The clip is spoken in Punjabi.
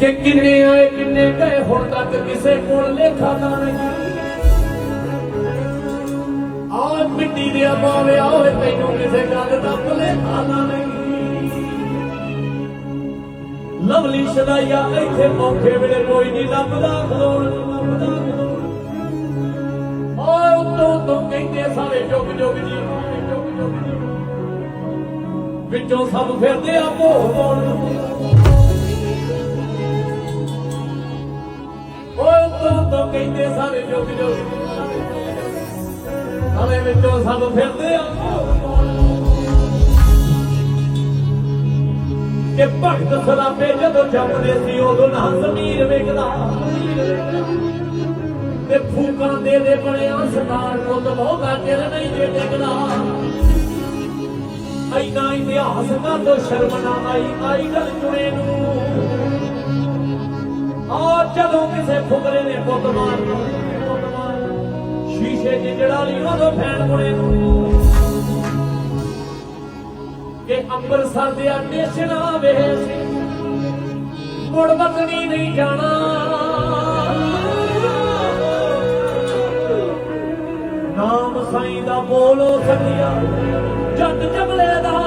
ਕਿ ਕਿੰਨੇ ਆਏ, ਕਿੰਨੇ ਗਏ, ਹੁਣ ਤੱਕ ਕਿਸੇ ਕੋਲ ਲੇਖਾ ਨਾ ਨਹੀਂ। ਆ ਮਿੱਟੀ ਦੇ ਪਾਵੇ ਆਵੇ ਤੈਨੂੰ ਕਿਸੇ ਗੱਲ ਦਾ ਭੁਲੇਖਾ ਤਾਂ ਨਹੀਂ। ਲਵਲੀ ਸ਼ਦਾਈਆ ਇੱਥੇ ਔਖੇ ਵੇਲੇ ਕੋਈ ਨਹੀਂ ਲੱਭਦਾ, ਖਲੋਣ ਲੱਭਦਾ, ਖਲੋਣ ਓਏ ਉਤੋਂ ਤੋਂ ਕਹਿੰਦੇ ਸਾਰੇ ਜੁਗ ਜੁਗ ਜੀ, ਜੁਗ ਵਿੱਚੋਂ ਸਭ ਫਿਰਦੇ ਆ ਮੋਹ ਪਾਉਣ ਓਏ ਉਤੋਂ ਕਹਿੰਦੇ ਸਾਰੇ ਜੁਗ ਜੁਗ ਸਾਰੇ ਵਿੱਚੋਂ ਸਾਨੂੰ ਫਿਰਦੇ ਆ। ਕਿ ਭਗਤ ਸਲਾਪੇ ਜਦੋਂ ਜੰਮਦੇ ਸੀ, ਉਦੋਂ ਨਾ ਜ਼ਮੀਰ ਵੇਖਦਾ। ਤੇ ਫੂਕਾਂ ਦੇ ਦੇ ਬਣਿਆ ਸਰਦਾਰ ਪੁੱਤ ਬਹੁਤਾ ਚਿਰ ਨਹੀਂ ਜੇ ਟਿਕਦਾ। ਐਨਾ ਇਤਿਹਾਸ ਨਾ ਤੋਂ ਸ਼ਰਮ ਨਾ ਆਈ ਆਈ ਗੱਲ ਚੁਣੇ ਨੂੰ। ਜਦੋਂ ਕਿਸੇ ਫੁਕਰੇ ਨੇ ਪੁੱਤ ਮਾਰ ਸ਼ੀਸ਼ੇ 'ਚ ਜੜਾ ਲਈ ਉਦੋਂ ਫੈਨ ਬੁਣੇ ਨੂੰ। ਕਿ ਅੰਮ੍ਰਿਤਸਰ ਦੇ ਅੰਡੇਸ਼ਨਾ ਵੇ ਮੁੜ ਵਤਨੀ ਨਹੀਂ ਜਾਣਾ। ਨਾਮ ਸਾਈਂ ਦਾ ਬੋਲੋ ਸਕਿਆ ਜੱਟ ਜਮਲੇ ਦਾ